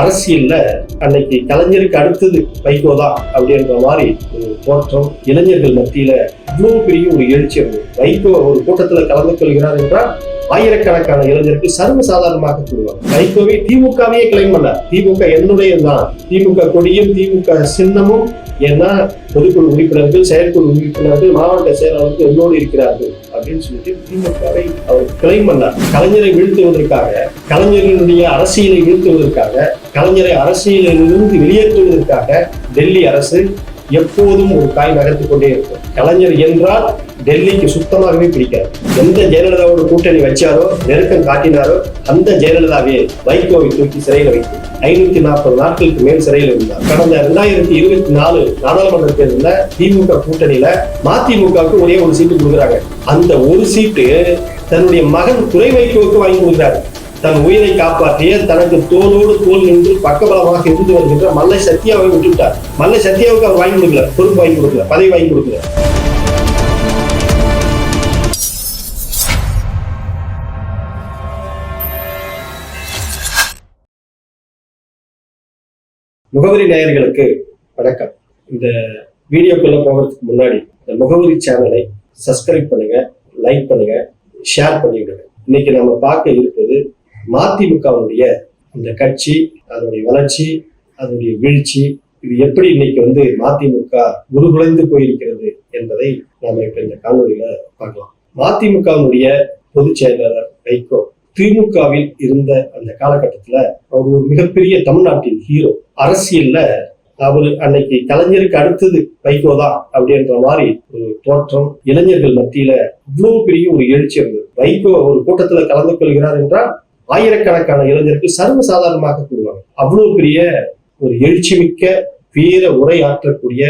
அரசியல்ல அன்னைக்கு கலைஞருக்கு அடுத்தது வைகோ தான் அப்படின்ற மாதிரி ஒரு தோற்றம். இளைஞர்கள் மத்தியில இவ்வளவு பெரிய ஒரு எழுச்சி வைகோ ஒரு கூட்டத்துல கலந்து கொள்கிறார் என்றால் ஆயிரக்கணக்கான இளைஞருக்கு சர்வ சாதாரணமாக வைகோவை திமுகவையே கிளைம் பண்ண திமுக என்னுடைய தான். திமுக கொடியும் திமுக சின்னமும். ஏன்னா பொதுக்குழு உறுப்பினர்கள் செயற்குழு உறுப்பினர்கள் மாவட்ட செயலாளர்கள் என்னோடு இருக்கிறார்கள் அப்படின்னு சொல்லிட்டு திமுகவை அவர் கிளைம் பண்ணார். கலைஞரை வீழ்த்துவதற்காக கலைஞர்களுடைய அரசியலை வீழ்த்துவதற்காக கலைஞரை அரசியலிலிருந்து வெளியேற்றுவதற்காக டெல்லி அரசு எப்போதும் ஒரு காய் நகர்த்து கொண்டே இருக்கும். கலைஞர் என்றால் டெல்லிக்கு சுத்தமாகவே பிடிக்காது. எந்த ஜெயலலிதாவோட கூட்டணி வச்சாரோ நெருக்கம் காட்டினாரோ அந்த ஜெயலலிதாவே வைகோவை தூக்கி சிறையில் வைத்து ஐநூத்தி நாற்பது நாட்களுக்கு மேல் சிறையில் இருந்தார். கடந்த இரண்டாயிரத்தி இருபத்தி நாலு நாடாளுமன்ற தேர்தலில் திமுக கூட்டணியில மதிமுகவுக்கு ஒரே ஒரு சீட்டு கொடுக்குறாங்க. அந்த ஒரு சீட்டு தன்னுடைய மகன் துறை வைகோவுக்கு வாங்கி கொடுக்குறாரு. தன் உயிரை காப்பாற்றிய தனக்கு தோளோடு தோல் நின்று பக்கபலமாக இருந்து வருகின்ற மல்லை சத்யாவை விட்டுவிட்டார். மல்லை சத்யாவுக்கு அவர் வாங்கி கொடுக்கல பொறுப்பு வாங்கி கொடுக்கல பதவி வாங்கி கொடுக்கல. முகவரி நேயர்களுக்கு வணக்கம். இந்த வீடியோக்குள்ள போகிறதுக்கு முன்னாடி இந்த முகவரி சேனலை சப்ஸ்கிரைப் பண்ணுங்க லைக் பண்ணுங்க ஷேர் பண்ணிவிடுங்க இன்னைக்கு நம்ம பார்க்க இருப்பது மதிமுகவுடைய அந்த கட்சி அதனுடைய வளர்ச்சி அதனுடைய வீழ்ச்சி இது எப்படி இன்னைக்கு வந்து மதிமுக உருகுலைந்து போயிருக்கிறது என்பதை நாம இப்ப இந்த காணொலியில பார்க்கலாம். மதிமுகவினுடைய பொதுச் செயலாளர் வைகோ திமுகவில் இருந்த அந்த காலகட்டத்துல அவர் ஒரு மிகப்பெரிய தமிழ்நாட்டின் ஹீரோ அரசியல்ல அவர் அன்னைக்கு கலைஞருக்கு அடுத்தது வைகோ தான் அப்படின்ற மாதிரி ஒரு தோற்றம் இளைஞர்கள் மத்தியில இவ்வளவு பெரிய ஒரு எழுச்சி இருந்தது. வைகோ ஒரு கூட்டத்துல கலந்து கொள்கிறார் என்றால் ஆயிரக்கணக்கான இளைஞர்கள் சர்வ கூறுவாங்க. கூடுவாங்க அவ்வளவு பெரிய ஒரு எழுச்சி மிக்க வீர உரையாற்றக்கூடிய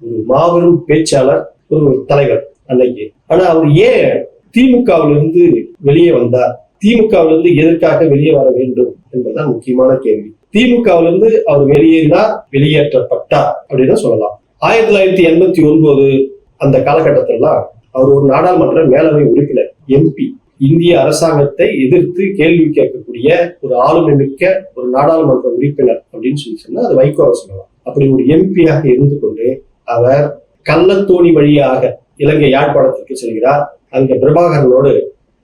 ஒரு மாபெரும் பேச்சாளர் ஒரு தலைவர் அன்னைக்கு. ஆனா அவர் ஏன் திமுகவிலிருந்து வெளியே வந்தார்? திமுகவிலிருந்து எதற்காக வெளியே வர வேண்டும் என்பதுதான் முக்கியமான கேள்வி. திமுகவிலிருந்து அவர் வெளியேறினார் வெளியேற்றப்பட்டார் அப்படின்னு சொல்லலாம். ஆயிரத்தி தொள்ளாயிரத்தி எண்பத்தி ஒன்பது அந்த காலகட்டத்திலாம் அவர் ஒரு நாடாளுமன்ற மேலவை உறுப்பினர் எம்பி. இந்திய அரசாங்கத்தை எதிர்த்து கேள்வி கேட்கக்கூடிய ஒரு ஆளுமை மிக்க ஒரு நாடாளுமன்ற உறுப்பினர் அப்படின்னு சொல்லி சொன்னா அது வைகோ சொல்லலாம். அப்படி ஒரு எம்பியாக இருந்து கொண்டு அவர் கள்ளத்தோணி வழியாக இலங்கை யாழ்ப்பாணத்திற்கு செல்கிறார். அங்க பிரபாகரனோடு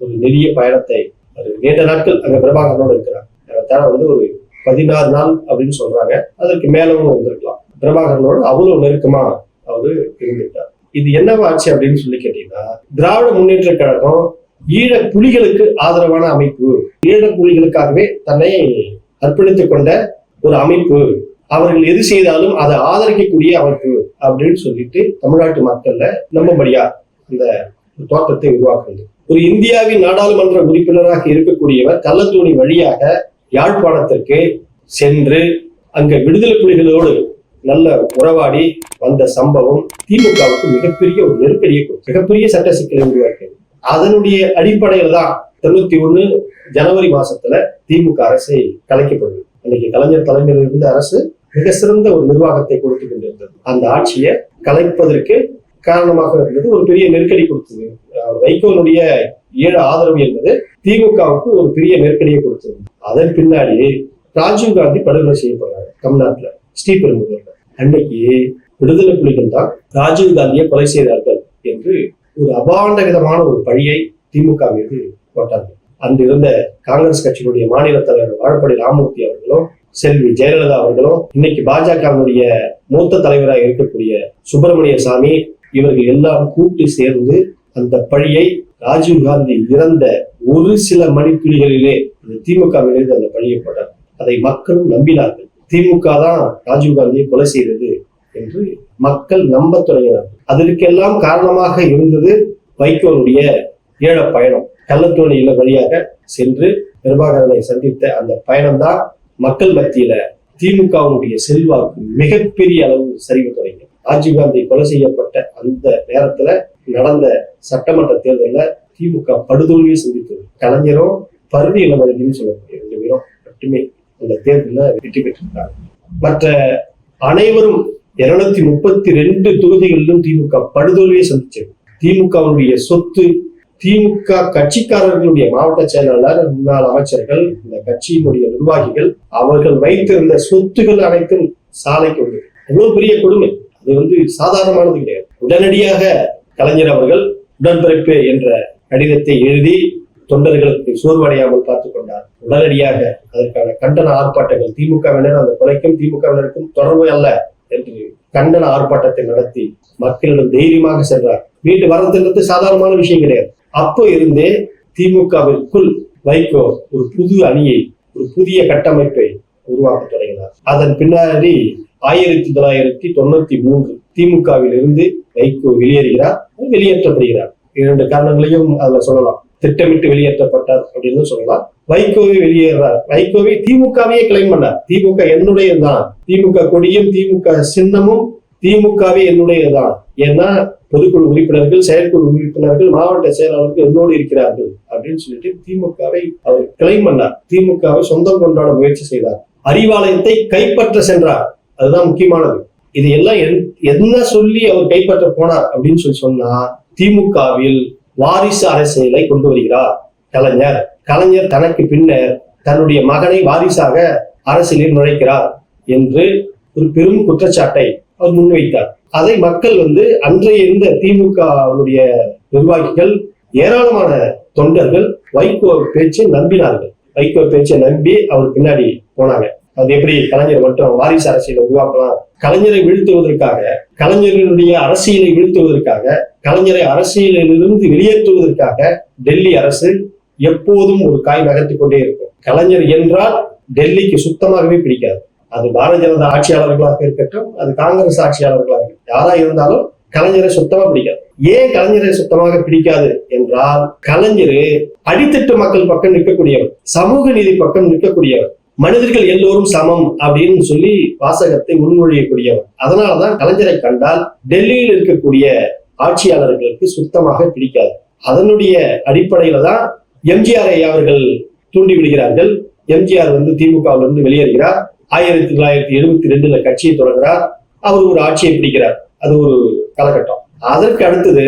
ஒரு நெடிய பயணத்தை ஒரு நீண்ட நாட்கள் அங்க பிரபாகரனோடு இருக்கிறார். தர வந்து ஒரு பதினாறு நாள் அப்படின்னு சொல்றாங்க. அதற்கு மேலவும் வந்திருக்கலாம். பிரபாகரனோடு அவ்வளவு நெருக்கமா அவரு இருந்திருக்கார் இது என்னவா ஆச்சு அப்படின்னு சொல்லி கேட்டீங்கன்னா திராவிட முன்னேற்ற கழகம் ஈழ புலிகளுக்கு ஆதரவான அமைப்பு. ஈழ புலிகளுக்காகவே தன்னை அர்ப்பணித்துக் கொண்ட ஒரு அமைப்பு. அவர்கள் எது செய்தாலும் அதை ஆதரிக்கக்கூடிய அமைப்பு அப்படின்னு சொல்லிட்டு தமிழ்நாட்டு மக்கள்ல நம்பும்படியா அந்த தோற்றத்தை உருவாக்குது ஒரு இந்தியாவின் நாடாளுமன்ற உறுப்பினராக இருக்கக்கூடியவர் கள்ளத்தூணி வழியாக யாழ்ப்பாணத்திற்கு சென்று அங்க விடுதலை புலிகளோடு நல்ல உறவாடி வந்த சம்பவம் திமுகவுக்கு மிகப்பெரிய ஒரு நெருக்கடியை மிகப்பெரிய சட்ட சிக்கலை உருவாக்கியது அதனுடைய அடிப்படையில் தான் தொண்ணூத்தி ஒண்ணு ஜனவரி மாசத்துல திமுக அரசை கலைக்கப்படுது. இன்னைக்கு கலைஞர் தலைமையில் இருந்த அரசு மிக சிறந்த ஒரு நிர்வாகத்தை கொடுத்து கொண்டிருந்தது. அந்த ஆட்சியை கலைப்பதற்கு காரணமாக இருந்தது ஒரு பெரிய நெருக்கடி கொடுத்தது. வைகோனுடைய ஏழு ஆதரவு என்பது திமுகவுக்கு ஒரு பெரிய நெருக்கடியை கொடுத்தது. அதன் பின்னாடி ராஜீவ் காந்தி படுகொலை செய்யப்படுறாங்க தமிழ்நாட்டுல ஸ்ரீபெரும்புதூர்ல. அன்னைக்கு விடுதலை புலிகள் தான் ராஜீவ் காந்தியை கொலை செய்தார்கள் என்று ஒரு அபாண்ட விதமான ஒரு பழியை திமுக மீது போட்டார்கள் அன்று இருந்த காங்கிரஸ் கட்சியினுடைய மாநில தலைவர் வாழப்படி ராமமூர்த்தி அவர்களும் செல்வி ஜெயலலிதா அவர்களும் இன்னைக்கு பாஜகவினுடைய மூத்த தலைவராக இருக்கக்கூடிய சுப்பிரமணிய சாமி இவர்கள் எல்லாம் கூட்டு சேர்ந்து அந்த பழியை ராஜீவ் காந்தி இறந்த ஒரு சில மணித்துளிகளிலே அந்த திமுக மீது அந்த பழியை போட்டார். அதை மக்களும் நம்பினார்கள். திமுக தான் ராஜீவ் காந்தியை கொலை செய்தது என்று மக்கள் நம்ப தொடங்கினார்கள் அதற்கெல்லாம் காரணமாக இருந்தது வைகோனுடைய ஏழ பயணம். கள்ளத்தோணியில வழியாக சென்று பிரபாகரனை சந்தித்த அந்த பயணம்தான் மக்கள் மத்தியில திமுகவுடைய செல்வாக்கு மிகப்பெரிய அளவு சரிவு தொடங்கி ராஜீவ்காந்தி கொலை செய்யப்பட்ட அந்த நேரத்துல நடந்த சட்டமன்ற தேர்தலில் திமுக படுதோல்வியை சந்தித்தது. கலைஞரும் பருதி இளவழகின்னு சொல்லக்கூடிய ரெண்டு பேரும் மட்டுமே அந்த தேர்தலில் வெற்றி பெற்றிருக்காங்க மற்ற அனைவரும் இருநூத்தி முப்பத்தி ரெண்டு தொகுதிகளிலும் திமுக படுதோல்வியை சந்திச்சது. திமுகவுடைய சொத்து திமுக கட்சிக்காரர்களுடைய மாவட்ட செயலாளர் முன்னாள் அமைச்சர்கள் இந்த கட்சியினுடைய நிர்வாகிகள் அவர்கள் வைத்திருந்த சொத்துகள் அனைத்தும் சாலைக்கு வந்தது. அவ்வளவு பெரிய கொடுமை. அது வந்து சாதாரணமானது கிடையாது. உடனடியாக கலைஞர் அவர்கள் உடன்பிறப்பு என்ற கடிதத்தை எழுதி தொண்டர்களுக்கு சோர்வடையாமல் பார்த்துக் கொண்டார். உடனடியாக அதற்கான கண்டன ஆர்ப்பாட்டங்கள் திமுகவினர் அந்த கொலைக்கும் திமுகவினருக்கும் தொடர்பு அல்ல. என்று கண்டன ஆர்ப்பாட்டத்தை நடத்தி மக்களிடம் தைரியமாக சென்றார். வீட்டு வரதுங்கிறது சாதாரணமான விஷயம் கிடையாது. அப்போ இருந்தே திமுகவிற்குள் வைகோ ஒரு புது அணியை ஒரு புதிய கட்டமைப்பை உருவாக்க தொடங்கினார். அதன் பின்னாடி ஆயிரத்தி தொள்ளாயிரத்தி தொண்ணூத்தி மூன்று திமுகவில் இருந்து வைகோ வெளியேறுகிறார் வெளியேற்றப்படுகிறார். இரண்டு காரணங்களையும் அதுல சொல்லலாம். திட்டமிட்டு வெளியேற்றப்பட்டார் அப்படின்னு சொல்லலாம். வைகோவை வெளியேறார். வைகோவை திமுகவையே கிளைம் பண்ணார். திமுக என்னுடையதுதான். திமுக கொடியும் திமுக சின்னமும் திமுகவே என்னுடையதுதான். ஏன்னா பொதுக்குழு உறுப்பினர்கள் செயற்குழு உறுப்பினர்கள் மாவட்ட செயலாளர்கள் என்னோடு இருக்கிறார்கள் அப்படின்னு சொல்லிட்டு திமுகவை அவர் கிளைம் பண்ணார். திமுகவை சொந்தம் கொண்டாட முயற்சி செய்தார். அறிவாலயத்தை கைப்பற்ற சென்றார். அதுதான் முக்கியமானது. இது எல்லாம் என்- என்ன சொல்லி அவர் கைப்பற்ற போனார் அப்படின்னு சொல்லி சொன்னா திமுகவில் வாரிசு அரசியலை கொண்டு வருகிறார். கலைஞர். கலைஞர் தனக்கு பின்னர் தன்னுடைய மகனை வாரிசாக அரசியலில் நுழைக்கிறார் என்று ஒரு பெரும் குற்றச்சாட்டை அவர் முன்வைத்தார். அதை மக்கள் வந்து அன்றைய இருந்த திமுகவுடைய நிர்வாகிகள் ஏராளமான தொண்டர்கள் வைகோ பேச்சை நம்பினார்கள். வைகோ பேச்சை நம்பி அவர் பின்னாடி போனாங்க. அது எப்படி கலைஞர் மட்டும் வாரிசு அரசியலை உருவாக்கலாம்? கலைஞரை வீழ்த்துவதற்காக கலைஞர்களுடைய அரசியலை வீழ்த்துவதற்காக கலைஞரை அரசியலிலிருந்து வெளியேற்றுவதற்காக டெல்லி அரசு எப்போதும் ஒரு காய் நகர்த்தி கொண்டே இருக்கும். கலைஞர் என்றால் டெல்லிக்கு சுத்தமாகவே பிடிக்காது. அது பாரதிய ஜனதா ஆட்சியாளர்களாக இருக்கட்டும் அது காங்கிரஸ் ஆட்சியாளர்களாக இருக்கட்டும். யாரா இருந்தாலும் கலைஞரை சுத்தமா பிடிக்காது. ஏன் கலைஞரை சுத்தமாக பிடிக்காது என்றால் கலைஞர் அடித்தட்டு மக்கள் பக்கம் நிற்கக்கூடியவர் சமூக நீதி பக்கம் நிற்கக்கூடியவர். மனிதர்கள் எல்லோரும் சமம் அப்படின்னு சொல்லி வாசகத்தை முன்மொழியக்கூடியவர். அதனாலதான் கலைஞரை கண்டால் டெல்லியில் இருக்கக்கூடிய ஆட்சியாளர்களுக்கு சுத்தமாக பிடிக்காது. அதனுடைய அடிப்படையில தான் எம்ஜிஆரை அவர்கள் தூண்டி விடுகிறார்கள். எம்ஜிஆர் வந்து திமுகவில் இருந்து வெளியேறுகிறார். ஆயிரத்தி தொள்ளாயிரத்தி எழுபத்தி ரெண்டுல கட்சியை தொடங்குறார். அவர் ஒரு ஆட்சியை பிடிக்கிறார். அது ஒரு காலகட்டம். அதற்கு அடுத்தது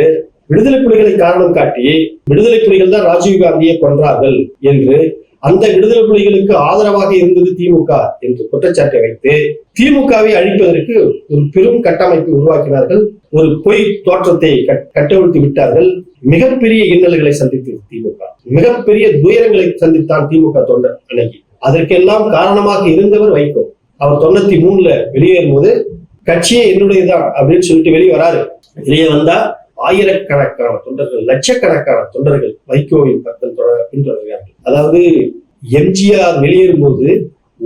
விடுதலை புலிகளை காரணம் காட்டி விடுதலை புலிகள் தான் ராஜீவ் காந்தியை கொன்றார்கள் என்று அந்த விடுதலை புலிகளுக்கு ஆதரவாக இருந்தது திமுக என்று குற்றச்சாட்டை வைத்து திமுகவை அழிப்பதற்கு ஒரு பெரும் கட்டமைப்பை உருவாக்கினார்கள். ஒரு பொய் தோற்றத்தை கட்- கட்டவிழ்த்து விட்டார்கள். மிகப்பெரிய இன்னல்களை சந்தித்தது திமுக. மிகப்பெரிய துயரங்களை சந்தித்தான் திமுக தொண்டர் அன்னைக்கு அதற்கெல்லாம் காரணமாக இருந்தவர் வைகோ. அவர் தொண்ணூத்தி மூணுல வெளியேறும் போது கட்சியே என்னுடையதான் அப்படின்னு சொல்லிட்டு வெளியே வராரு. வெளியே வந்தா ஆயிரக்கணக்கான தொண்டர்கள் லட்சக்கணக்கான தொண்டர்கள் வைகோவின் பக்கம் தொடர் பின்தொடர்கிறார்கள் அதாவது எம்ஜிஆர் வெளியேறும் போது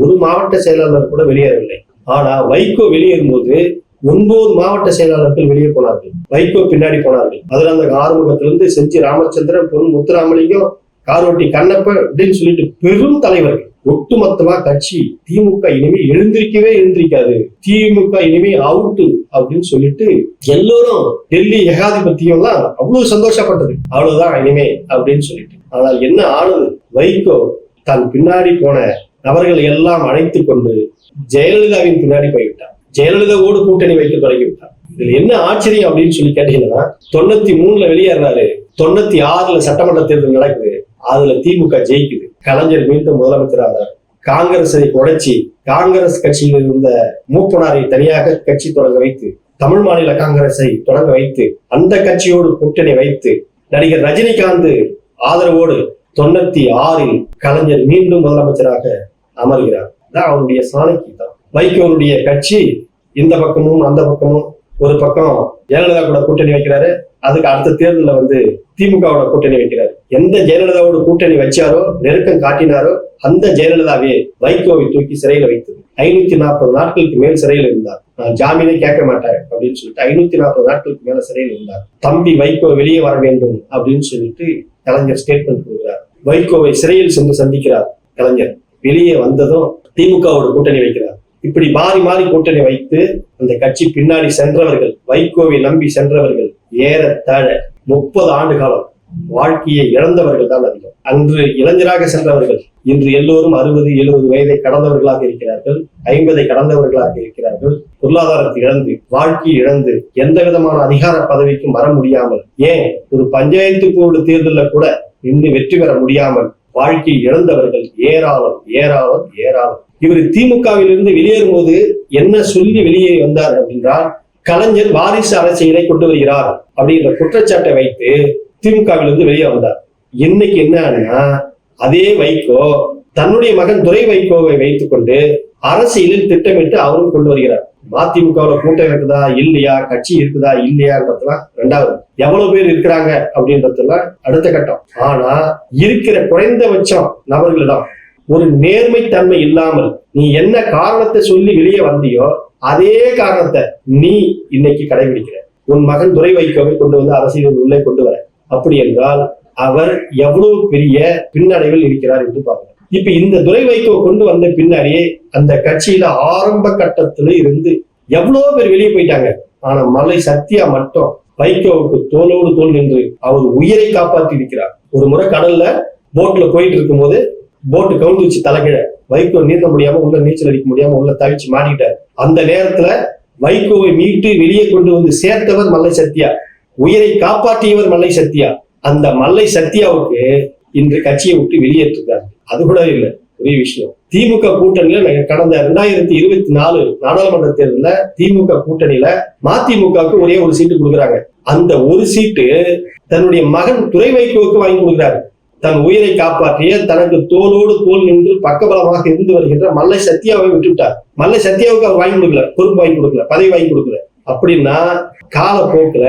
ஒரு மாவட்ட செயலாளர் கூட வெளியேறவில்லை. ஆனா வைகோ வெளியேறும் போது ஒன்பது மாவட்ட செயலாளர்கள் வெளியே போனார்கள். வைகோ பின்னாடி போனார்கள். அதுல அந்த ஆறுமுகத்திலிருந்து செஞ்சி ராமச்சந்திரன் பொன் முத்துராமலிங்கம் காரோட்டி கண்ணப்ப அப்படின்னு சொல்லிட்டு பெரும் தலைவர்கள். ஒட்டுமொத்தமா கட்சி திமுக இனிமே எழுந்திருக்கவே எழுந்திருக்காது. திமுக இனிமே அவுட்டு அப்படின்னு சொல்லிட்டு எல்லோரும் டெல்லி ஏகாதிபத்தியம் எல்லாம் அவ்வளவு சந்தோஷப்பட்டது. அவ்வளவுதான் இனிமே அப்படின்னு சொல்லிட்டு. ஆனால் என்ன ஆனது? வைகோ தன் பின்னாடி போன நபர்களை எல்லாம் அழைத்து கொண்டு ஜெயலலிதாவின் பின்னாடி போய்விட்டார். ஜெயலலிதாவோடு கூட்டணி வைக்க தொடங்கிவிட்டார். இதுல என்ன ஆச்சரியம் அப்படின்னு சொல்லி கேட்டீங்கன்னா தொண்ணூத்தி மூணுல வெளியேறாரு தொண்ணூத்தி ஆறுல சட்டமன்ற தேர்தல் நடக்குது. அதுல திமுக ஜெயிக்குது. கலைஞர் மீண்டும் முதலமைச்சராகிறார் காங்கிரஸை உடைச்சி காங்கிரஸ் கட்சியில் இருந்த மூப்பனாரை தனியாக கட்சி தொடங்க வைத்து தமிழ் மாநில காங்கிரஸை தொடங்க வைத்து அந்த கட்சியோடு கூட்டணி வைத்து நடிகர் ரஜினிகாந்த் ஆதரவோடு தொண்ணூத்தி ஆறில் கலைஞர் மீண்டும் முதலமைச்சராக அமர்கிறார். அவருடைய சாணக்கி தான் வைகோனுடைய கட்சி இந்த பக்கமும் அந்த பக்கமும் ஒரு பக்கம் ஜெயலலிதா கூட கூட்டணி வைக்கிறாரு. அதுக்கு அடுத்த தேர்தலில் வந்து திமுகவோட கூட்டணி வைக்கிறாரு. எந்த ஜெயலலிதாவோட கூட்டணி வச்சாரோ நெருக்கம் காட்டினாரோ அந்த ஜெயலலிதாவே வைகோவை தூக்கி சிறையில வைத்தது. ஐநூத்தி நாற்பது நாட்களுக்கு மேல் சிறையில் இருந்தார். நான் ஜாமீனே கேட்க மாட்டேன் அப்படின்னு சொல்லிட்டு ஐநூத்தி நாற்பது நாட்களுக்கு மேல சிறையில் இருந்தார். தம்பி வைகோ வெளியே வர வேண்டும் அப்படின்னு சொல்லிட்டு கலைஞர் ஸ்டேட்மெண்ட் கொடுக்கிறார். வைகோவை சிறையில் சென்று சந்திக்கிறார் கலைஞர். வெளியே வந்ததும் திமுகவோட கூட்டணி வைக்கிறார். இப்படி மாறி மாறி கூட்டணி வைத்து அந்த கட்சி பின்னாடி சென்றவர்கள் வைகோவை நம்பி சென்றவர்கள் ஏறத்தாழ முப்பது ஆண்டு காலம் வாழ்க்கையை இழந்தவர்கள் தான் அதிகம். அன்று இளைஞராக சென்றவர்கள் இன்று எல்லோரும் அறுபது எழுபது வயதை கடந்தவர்களாக இருக்கிறார்கள் ஐம்பதை கடந்தவர்களாக இருக்கிறார்கள். பொருளாதாரத்தை இழந்து வாழ்க்கை இழந்து எந்த விதமான அதிகார பதவிக்கும் வர முடியாமல் ஏன் ஒரு பஞ்சாயத்து போர்டு தேர்தலில் கூட இன்னும் வெற்றி பெற முடியாமல் வாழ்க்கை இழந்தவர்கள் ஏராளம் ஏராளம் ஏராளம். இவர் திமுகவிலிருந்து வெளியேறும் போது என்ன சொல்லி வெளியே வந்தார் அப்படின்றால் கலைஞர் வாரிசு அரசியலை கொண்டு வருகிறார் அப்படின்ற குற்றச்சாட்டை வைத்து திமுகவிலிருந்து வெளியே வந்தார். இன்னைக்கு என்னன்னா அதே வைகோ தன்னுடைய மகன் துரை வைகோவை வைத்துக்கொண்டு அரசியலில் திட்டமிட்டு அவரும் கொண்டு வருகிறார். மதிமுகவில் கூட்டம் இருக்குதா இல்லையா கட்சி இருக்குதா இல்லையான்றதுலாம் ரெண்டாவது. எவ்வளவு பேர் இருக்கிறாங்க அப்படின்றதுலாம் அடுத்த கட்டம். ஆனா இருக்கிற குறைந்தபட்சம் நபர்களிடம் ஒரு நேர்மைத்தன்மை இல்லாமல் நீ என்ன காரணத்தை சொல்லி வெளியே வந்தியோ அதே காரணத்தை நீ இன்னைக்கு கடைபிடிக்கிற. உன் மகன் துறை வைகோவை கொண்டு வந்து அரசியல் உள்ளே கொண்டு வர. அப்படி என்றால் அவர் எவ்வளவு பெரிய பின்னடைவில் இருக்கிறார் என்று பாருங்க இப்ப இந்த துறை வைகோ கொண்டு வந்த பின்னாடியே அந்த கட்சியில ஆரம்ப கட்டத்துல இருந்து எவ்வளவு பேர் வெளியே போயிட்டாங்க. ஆனா மலை சத்யா மட்டும் வைகோவுக்கு தோளோடு தோல் நின்று அவர் உயிரை காப்பாற்றி இருக்கிறார் ஒரு முறை கடல்ல போட்ல போயிட்டு இருக்கும்போது போட்டு கவுந்து வச்சு தலைகிழ. வைகோ நீந்த முடியாம உள்ள நீச்சல் அடிக்க முடியாம உள்ள தவிச்சு மாட்டிக்கிட்டார் அந்த நேரத்துல வைகோவை மீட்டு வெளியே கொண்டு வந்து சேர்த்தவர் மல்லை சத்யா. உயிரை காப்பாற்றியவர் மல்லை சத்யா. அந்த மல்லை சத்யாவுக்கு இன்று கட்சியை விட்டு வெளியேற்றிருக்காரு அது கூட இல்லை. ஒரே விஷயம். திமுக கூட்டணியில கடந்த ரெண்டாயிரத்தி இருபத்தி நாலு நாடாளுமன்ற தேர்தலில் திமுக கூட்டணியில மதிமுகவுக்கு ஒரே ஒரு சீட்டு கொடுக்குறாங்க. அந்த ஒரு சீட்டு தன்னுடைய மகன் துறை வைகோவுக்கு வாங்கி கொடுக்குறாரு. தன் உயிரை காப்பாற்றிய தனக்கு தோளோடு தோல் நின்று பக்கபலமாக இருந்து வருகின்ற மல்லை சத்யாவை விட்டுவிட்டார். மல்லை சத்யாவுக்கு அவர் வாங்கி கொடுக்கல பொறுப்பு வாங்கி கொடுக்கல பதவி வாங்கி கொடுக்கல. அப்படின்னா காலப்போக்குல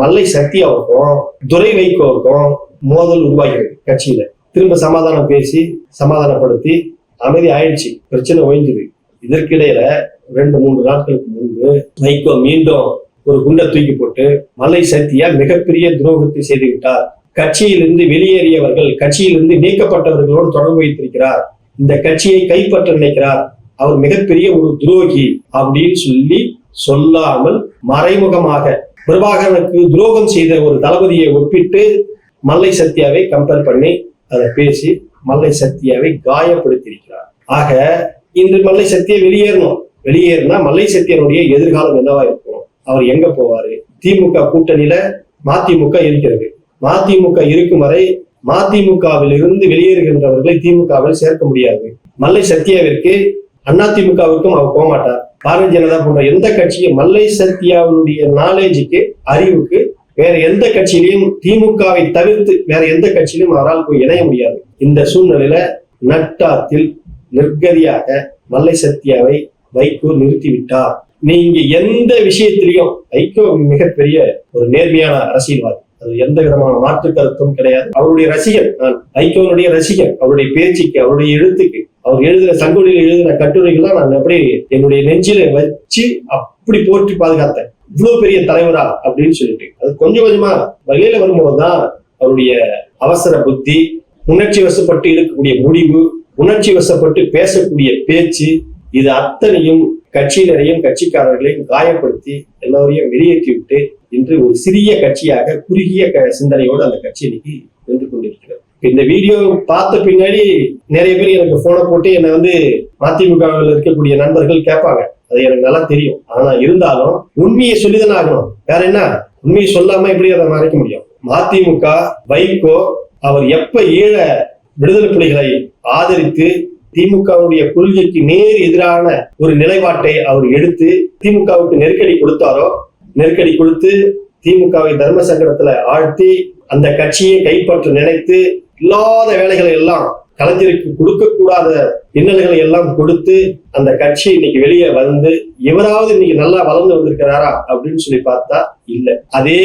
மல்லை சத்யாவுக்கும் துரை வைகோவுக்கும் மோதல் உருவாகிறது கட்சியில. திரும்ப சமாதானம் பேசி சமாதானப்படுத்தி அமைதி ஆயிடுச்சு பிரச்சனை ஓய்ஞ்சுது. இதற்கிடையில ரெண்டு மூன்று நாட்களுக்கு முன்பு வைகோ மீண்டும் ஒரு குண்டை தூக்கி போட்டு மல்லை சத்யா மிகப்பெரிய துரோகத்தை செய்து விட்டார் கட்சியிலிருந்து வெளியேறியவர்கள் கட்சியிலிருந்து நீக்கப்பட்டவர்களோடு தொடர்பு வைத்திருக்கிறார். இந்த கட்சியை கைப்பற்ற நினைக்கிறார். அவர் மிகப்பெரிய ஒரு துரோகி அப்படின்னு சொல்லி சொல்லாமல் மறைமுகமாக பிரபாகரனுக்கு துரோகம் செய்த ஒரு தளபதியை ஒப்பிட்டு மல்லை சத்யாவை கம்பேர் பண்ணி அதை பேசி மல்லை சத்யாவை காயப்படுத்தியிருக்கிறார். ஆக இன்று மல்லை சத்யா வெளியேறணும். வெளியேறினா மல்லை சத்தியனுடைய எதிர்காலம் என்னவா இருக்கும்? அவர் எங்க போவாரு? திமுக கூட்டணியில மதிமுக இருக்கிறது. மதிமுக இருக்கும் வரை மதிமுகவில் இருந்து வெளியேறுகின்றவர்களை திமுகவில் சேர்க்க முடியாது. மல்லை சத்யாவிற்கு அதிமுகவிற்கும் அவர் போக மாட்டார் பாரதிய ஜனதா போன்ற எந்த கட்சியும் மல்லை சத்யாவினுடைய நாலேஜுக்கு அறிவுக்கு வேற எந்த கட்சியிலையும் திமுகவை தவிர்த்து வேற எந்த கட்சியிலும் அவரால் போய் இணைய முடியாது. இந்த சூழ்நிலையில நட்டாத்தில் நிர்கதியாக மல்லை சத்யாவை வைகோ நிறுத்திவிட்டார். நீங்க எந்த விஷயத்திலையும் வைகோ மிகப்பெரிய ஒரு நேர்மையான அரசியல்வாதி. அது எந்த விதமான மாற்று கருத்தும் கிடையாது. அவருடைய ரசிகன் நான் வைகோனுடைய ரசிகன் அவருடைய பேச்சுக்கு அவருடைய எழுத்துக்கு அவர் எழுதுற சங்கொலியில் எழுதின கட்டுரைகள்லாம் நான் எப்படி என்னுடைய நெஞ்சில வச்சு அப்படி போற்றி பாதுகாத்தேன். இவ்வளவு பெரிய தலைவரா அப்படின்னு சொல்லிட்டு. அது கொஞ்சம் கொஞ்சமா வகையில வரும்போதுதான் அவருடைய அவசர புத்தி உணர்ச்சி வசப்பட்டு இருக்கக்கூடிய முடிவு உணர்ச்சி வசப்பட்டு பேசக்கூடிய பேச்சு இது அத்தனையும் கட்சியினரையும் கட்சிக்காரர்களையும் காயப்படுத்தி எல்லோரையும் வெளியேற்றி விட்டு இன்று ஒரு சிறிய கட்சியாக குறுகிய க- சிந்தனையோடு அந்த கட்சி இன்னைக்கு நின்று கொண்டிருக்கிறது. இந்த வீடியோ பார்த்த பின்னாடி நிறைய பேர் எனக்கு போனை போட்டு என்னை வந்து மதிமுகவில் இருக்கக்கூடிய நண்பர்கள் கேட்பாங்க. அது எனக்கு நல்லா தெரியும். ஆனா இருந்தாலும் உண்மையை சொல்லிதானே ஆகணும். வேற என்ன? உண்மையை சொல்லாம எப்படி அதை மறைக்க முடியும்? மதிமுக வைகோ அவர் எப்ப ஈழ விடுதலை புலிகளை ஆதரித்து திமுகவுடைய கொள்கைக்கு நேர் எதிரான ஒரு நிலைப்பாட்டை அவர் எடுத்து திமுகவுக்கு நெருக்கடி கொடுத்தாரோ நெருக்கடி கொடுத்து திமுகவை தர்ம சங்கடத்துல ஆழ்த்தி அந்த கட்சியை கைப்பற்ற நினைத்து இல்லாத வேலைகளை எல்லாம் கலைஞருக்கு கொடுக்கக்கூடாத இன்னல்களை எல்லாம் கொடுத்து அந்த கட்சி இன்னைக்கு வெளியே வந்து இவராவது இன்னைக்கு நல்லா வளர்ந்து வந்திருக்கிறாரா அப்படின்னு சொல்லி பார்த்தா இல்ல. அதே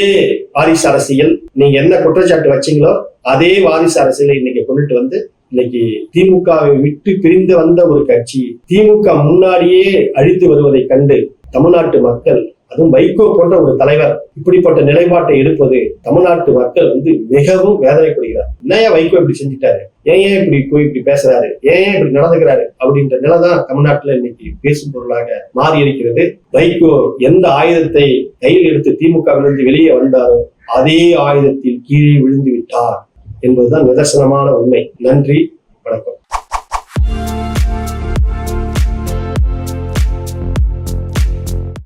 வாரிசு அரசியல் நீங்க என்ன குற்றச்சாட்டு வச்சீங்களோ அதே வாரிசு அரசியலை இன்னைக்கு கொண்டுட்டு வந்து இன்னைக்கு திமுகவை விட்டு பிரிந்து வந்த ஒரு கட்சி திமுக முன்னாடியே அழித்து வருவதை கண்டு தமிழ்நாட்டு மக்கள் அதுவும் வைகோ போன்ற ஒரு தலைவர் இப்படிப்பட்ட நிலைப்பாட்டை எடுப்பது தமிழ்நாட்டு மக்கள் வந்து மிகவும் வேதனைப்படுகிறார். என்னையா வைகோ இப்படி செஞ்சுட்டாரு? ஏன் ஏன் இப்படி போய் இப்படி பேசுறாரு? ஏன் ஏன் இப்படி நடந்துக்கிறாரு? அப்படின்ற நிலைதான் தமிழ்நாட்டுல இன்னைக்கு பேசும் பொருளாக மாறி இருக்கிறது. வைகோ எந்த ஆயுதத்தை கையில் எடுத்து திமுகவிலிருந்து வெளியே வந்தாரோ அதே ஆயுதத்தில் கீழே விழுந்து விட்டார் என்பதுதான் நிதர்சனமான உண்மை. நன்றி வணக்கம்.